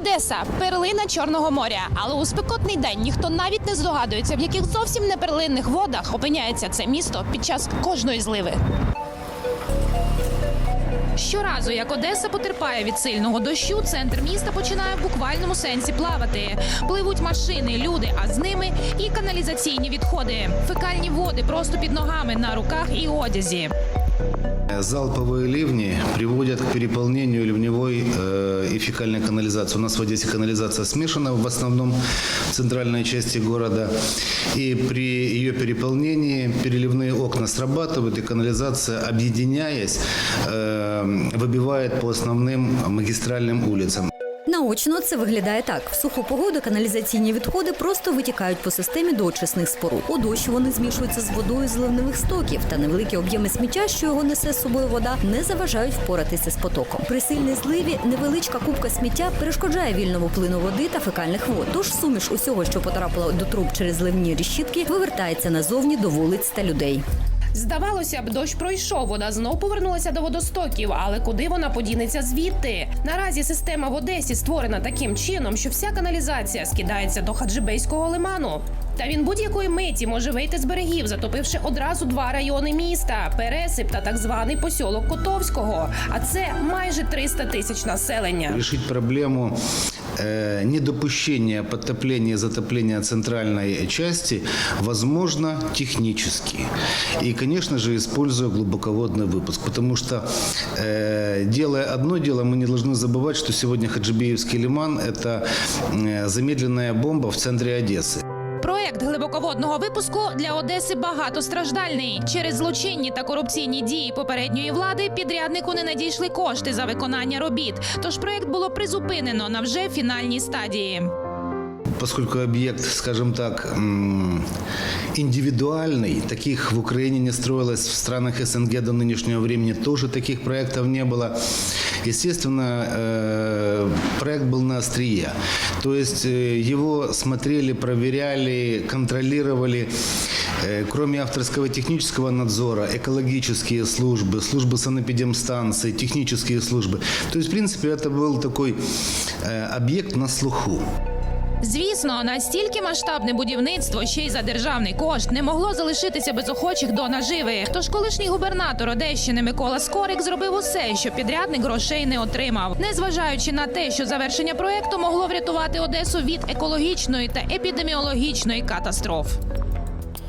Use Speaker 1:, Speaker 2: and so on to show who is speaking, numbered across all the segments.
Speaker 1: Одеса перлина Чорного моря. Але у спекотний день ніхто навіть не здогадується, в яких зовсім не перлинних водах опиняється це місто під час кожної зливи. Щоразу, як Одеса потерпає від сильного дощу, центр міста починає в буквальному сенсі плавати. Пливуть машини, люди, а з ними і каналізаційні відходи, фекальні води просто під ногами на руках і одязі.
Speaker 2: Залповые ливни приводят к переполнению ливневой э, и фекальной канализации. У нас в Одессе канализация смешана в основном в центральной части города. И при ее переполнении переливные окна срабатывают, и канализация, объединяясь, э, выбивает по основным магистральным улицам.
Speaker 3: Наочно це виглядає так: в суху погоду каналізаційні відходи просто витікають по системі до очисних споруд. У дощ вони змішуються з водою з стоків, та невеликі об'єми сміття, що його несе з собою вода, не заважають впоратися з потоком. При сильній зливі невеличка кубка сміття перешкоджає вільному плину води та фекальних вод. Тож суміш усього, що потрапило до труб через ливні решітки, вивертається назовні до вулиць та людей.
Speaker 1: Здавалося б, дощ пройшов, вода знов повернулася до водостоків, але куди вона подінеться звідти? Наразі система в Одесі створена таким чином, що вся каналізація скидається до Хаджибейського лиману. Та він будь-якої миті може вийти з берегів, затопивши одразу два райони міста Пересип та так званий посілок Котовського. А це майже 300 тисяч населення.
Speaker 2: Решить проблему э, недопущения подтопления и затопления центральной части возможно технически. И, конечно же, используя глубоководный выпуск. Потому что, э, делая одно дело, мы не должны забывать, что сегодня Хаджибеевский лиман – это э, замедленная бомба в центре Одессы.
Speaker 1: Проект глибоководного випуску для Одеси багатостраждальний. Через злочинні та корупційні дії попередньої влади підряднику не надійшли кошти за виконання робіт. Тож проект було призупинено на вже фінальній стадії.
Speaker 2: Поскольку объект, скажем так, индивидуальный, таких в Украине не строилось, в странах СНГ до нынешнего времени тоже таких проектов не было. Естественно, э, проект был на острие. То есть э, его смотрели, проверяли, контролировали. Э, Кроме авторского технического надзора, экологические службы, службы санэпидемстанции, технические службы. То есть, в принципе, это был такой объект на слуху.
Speaker 1: Звісно, настільки масштабне будівництво ще й за державний кошт не могло залишитися без охочих до наживи. Тож колишній губернатор Одещини Микола Скорик зробив усе, щоб підрядник грошей не отримав, незважаючи на те, що завершення проекту могло врятувати Одесу від екологічної та епідеміологічної катастроф.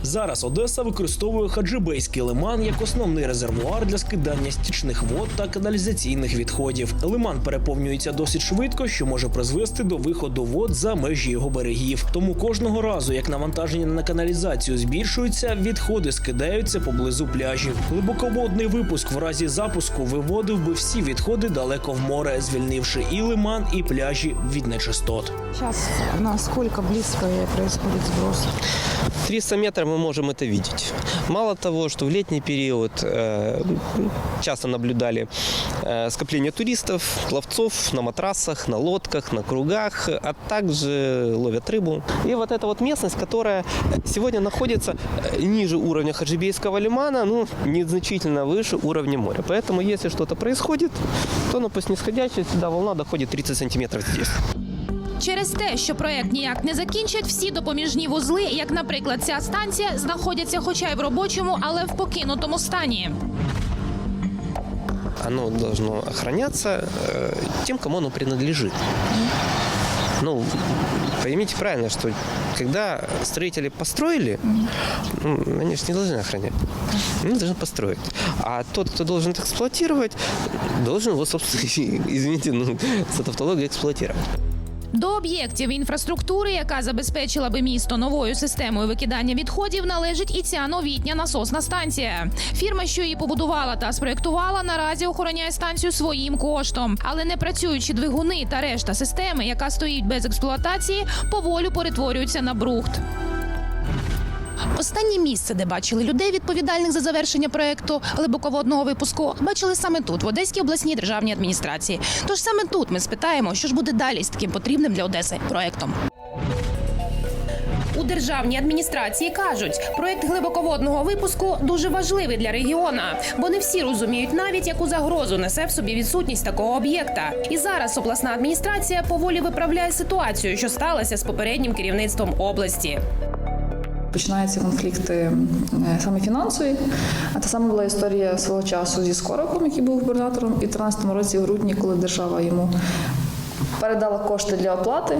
Speaker 4: Зараз Одеса використовує хаджибейський лиман як основний резервуар для скидання стічних вод та каналізаційних відходів. Лиман переповнюється досить швидко, що може призвести до виходу вод за межі його берегів. Тому кожного разу, як навантаження на каналізацію збільшується, відходи скидаються поблизу пляжів. Глибоководний випуск в разі запуску виводив би всі відходи далеко в море, звільнивши і лиман, і пляжі від нечистот.
Speaker 5: Сейчас насколько близко происходит сброс?
Speaker 6: 300 метров мы можем это видеть. Мало того, что в летний период э, часто наблюдали э, скопление туристов, пловцов на матрасах, на лодках, на кругах, а также ловят рыбу. И вот эта вот местность, которая сегодня находится э, ниже уровня Хаджибейского лимана, ну, незначительно выше уровня моря. Поэтому, если что-то происходит, то ну, по снисходящей сюда волна доходит 30 сантиметров здесь.
Speaker 1: Через те, що проект ніяк не закінчать, всі допоміжні вузли, як, наприклад, ця станція, знаходяться, хоча й в робочому, але в покинутому стані.
Speaker 6: оно должно охраняться э, тем, кому оно принадлежит. Ну, поймите правильно, что когда строители построили, ну, они же не должны охранять. Они должны построить. А тот, кто должен это эксплуатировать, должен его, собственно, извините, ну, за тавтологию эксплуатировать.
Speaker 1: До об'єктів інфраструктури, яка забезпечила би місто новою системою викидання відходів, належить і ця новітня насосна станція. Фірма, що її побудувала та спроєктувала, наразі охороняє станцію своїм коштом. Але не працюючі двигуни та решта системи, яка стоїть без експлуатації, поволю перетворюються на брухт. Останнє місце, де бачили людей, відповідальних за завершення проекту глибоководного випуску, бачили саме тут, в Одеській обласній державній адміністрації. Тож саме тут ми спитаємо, що ж буде далі з таким потрібним для Одеси проектом. У державній адміністрації кажуть, проект глибоководного випуску дуже важливий для регіона, бо не всі розуміють навіть, яку загрозу несе в собі відсутність такого об'єкта. І зараз обласна адміністрація поволі виправляє ситуацію, що сталася з попереднім керівництвом області.
Speaker 7: Починаються конфлікти е, саме фінансові. А та саме була історія свого часу зі Скороком, який був губернатором, і в 13 році в грудні, коли держава йому передала кошти для оплати.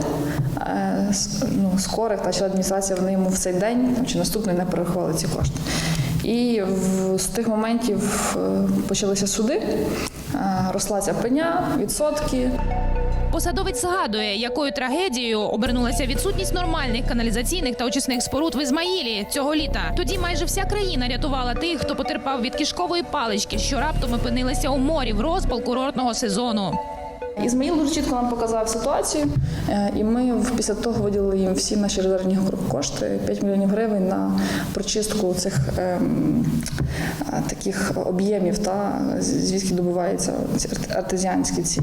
Speaker 7: е, Ну, Скорик та адміністрація вони йому в цей день чи наступний не перерахували ці кошти. І в, з тих моментів е, почалися суди, росла ця пеня, відсотки.
Speaker 1: Посадовець згадує, якою трагедією обернулася відсутність нормальних каналізаційних та очисних споруд в Ізмаїлі цього літа. Тоді майже вся країна рятувала тих, хто потерпав від кишкової палички, що раптом опинилися у морі в розпал курортного сезону.
Speaker 7: Ізмаїл дуже чітко нам показав ситуацію, е, і ми після того виділили їм всі наші резервні кошти 5 мільйонів гривень на прочистку цих ем, е, таких об'ємів, та звідки добуваються ці артезіанські ці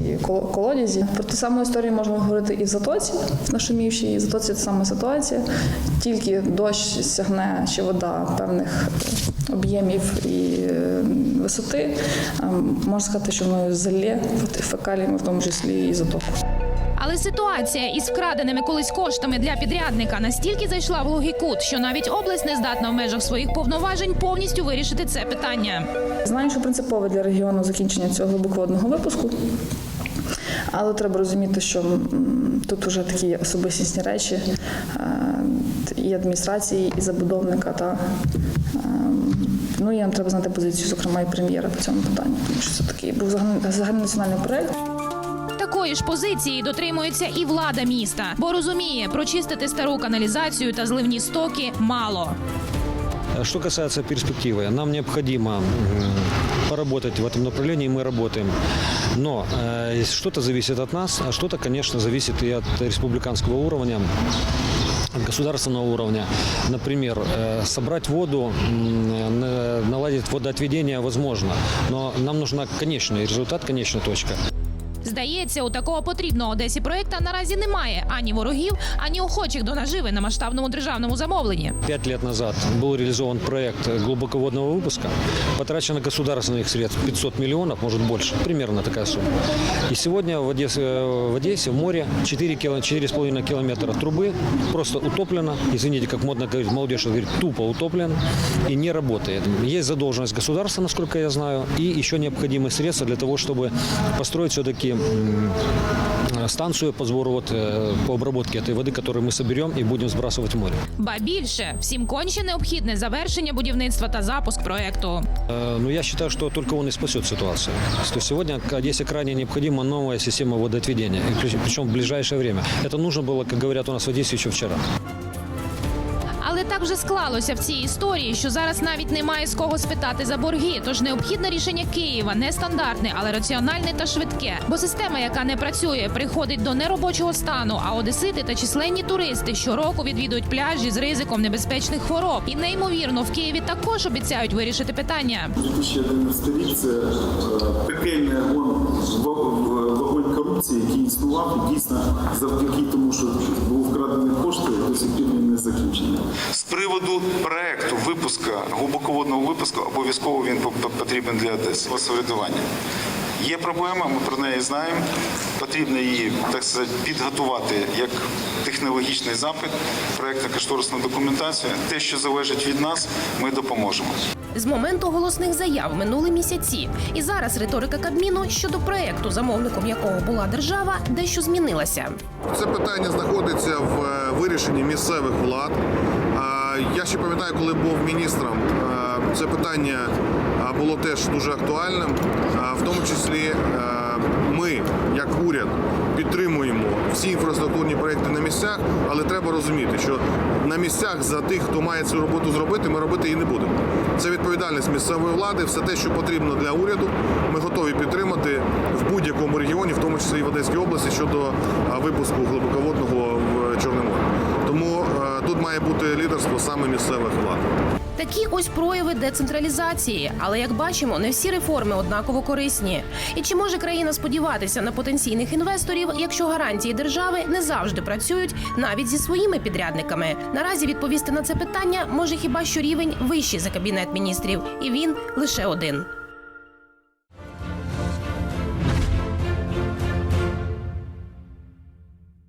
Speaker 7: колодязі. Про ту саму історію можна говорити і в затоці, в нашумівшій і в затоці та сама ситуація. Тільки дощ сягне чи вода певних об'ємів і е, висоти, можна сказати, що ми залє фекаліями, в тому числі і затоку.
Speaker 1: Але ситуація із вкраденими колись коштами для підрядника настільки зайшла в глухий кут, що навіть область не здатна в межах своїх повноважень повністю вирішити це питання.
Speaker 7: Знаю, що принципове для регіону закінчення цього глибоководного випуску. Але треба розуміти, що тут вже такі особистісні речі і адміністрації, і забудовника. Та, ну і нам треба знати позицію, зокрема, і прем'єра по цьому питанню, тому що це такий був загальний- загальнонаціональний проект.
Speaker 1: Такої ж позиції дотримується і влада міста, бо розуміє, прочистити стару каналізацію та зливні стоки мало.
Speaker 8: Что касается перспективы, нам необходимо м, поработать в этом направлении, мы работаем. Но э, что-то зависит от нас, а что-то, конечно, зависит и от республиканского уровня от государственного уровня. Например, э, собрать воду, наладить водоотведение возможно, но нам нужна конечный результат, конечная точка.
Speaker 1: Здається, у такого потрібного Одесі проекта наразі немає ані ворогів, ані охочих до наживи на масштабному державному замовленні.
Speaker 8: Пять лет назад был реализован проект глубоководного выпуска. Потрачено государственных средств 500 миллионов, может больше, примерно такая сумма. И сегодня в Одессе, в, Одессе, в море 4 кило, 4,5 километра трубы просто утоплено. Извините, как модно говорить, молодежь говорит, тупо утоплен и не работает. Есть задолженность государства, насколько я знаю, и еще необходимые средства для того, чтобы построить все-таки м, станцию по сбору вот, э, по обработке этой воды, которую мы соберем и будем сбрасывать в море.
Speaker 1: Ба більше всім конче необхідне завершення будівництва та запуск проекту.
Speaker 8: Э, Ну, я считаю, что только он и спасет ситуацию. Что сегодня к Одессе крайне необходима новая система водоотведения, и причем- причем в ближайшее время. Это нужно было, как говорят у нас в Одессе, еще вчера.
Speaker 1: Так вже склалося в цій історії, що зараз навіть немає з кого спитати за борги. Тож необхідне рішення Києва не стандартне, але раціональне та швидке. Бо система, яка не працює, приходить до неробочого стану. А одесити та численні туристи щороку відвідують пляжі з ризиком небезпечних хвороб. І неймовірно, в Києві також обіцяють вирішити питання.
Speaker 9: 2011 рік це е, огонь, в- корупції, який існував дійсно завдяки тому, що був вкрадений кошти, до сих пір не закінчений.
Speaker 10: З приводу проекту випуска глибоководного випуску обов'язково він по- по- потрібен для Одеси. Самоврядування. Є проблема, ми про неї знаємо. Потрібно її так сказати, підготувати як технологічний запит, проектно-кошторисну документацію. Те, що залежить від нас, ми допоможемо.
Speaker 1: З моменту голосних заяв минули місяці, і зараз риторика Кабміну щодо проекту, замовником якого була держава, дещо змінилася.
Speaker 11: Це питання знаходиться в е, вирішенні місцевих влад. Я ще пам'ятаю, коли був міністром, е, це питання було теж дуже актуальним. В тому числі е, ми, як уряд, підтримуємо всі інфраструктурні проекти на місцях, але треба розуміти, що на місцях за тих, хто має цю роботу зробити, ми робити її не будемо. Це відповідальність місцевої влади. Все те, що потрібно для уряду, ми готові підтримати в будь-якому регіоні, в тому числі і в Одеській області, щодо випуску глибоководного в Чорне море. Тому е, тут має бути лідерство саме місцевих влад.
Speaker 12: Такі ось прояви децентралізації. Але як бачимо, не всі реформи однаково корисні. І чи може країна сподіватися на потенційних інвесторів, якщо гарантії держави не завжди працюють навіть зі своїми підрядниками? Наразі відповісти на це питання може хіба що рівень вищий за кабінет міністрів, і він лише один.